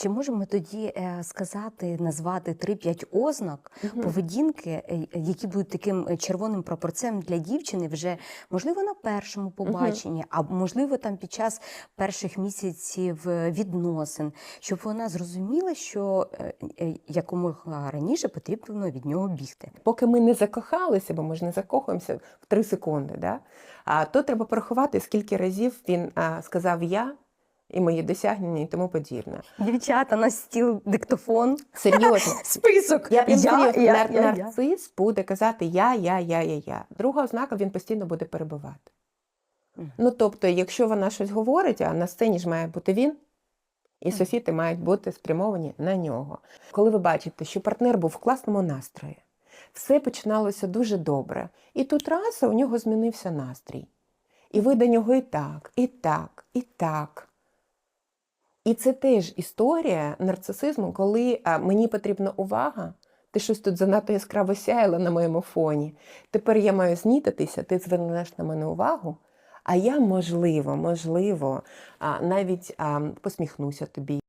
Чи можемо тоді е, сказати, назвати 3-5 ознак поведінки, е, які будуть таким е, червоним прапорцем для дівчини вже можливо на першому побаченні, а можливо там під час перших місяців відносин, щоб вона зрозуміла, що якомога раніше потрібно від нього бігти. Поки ми не закохалися, бо ми ж не закохуємося в 3 секунди, да? а, то треба порахувати, скільки разів він а, сказав я і мої досягнення і тому подібне. Дівчата на стіл диктофон. Серйозно. Список. Я прям серйозно, я, нар- я, я. буде казати я, я, я, я, я. Друга ознака він постійно буде перебивати. Мгм. Ну, тобто, якщо вона щось говорить, а на сцені ж має бути він, і софіти мають бути спрямовані на нього. Коли ви бачите, що партнер був в класному настрої, все починалося дуже добре, і тут раз у нього змінився настрій. І ви до нього і так, і так, і так. І це теж історія нарцисизму, коли мені потрібна увага, ти щось тут занадто яскраво сяяла на моєму фоні. Тепер я маю знітитися, ти звернеш на мене увагу, а я, можливо, можливо, навіть посміхнуся тобі.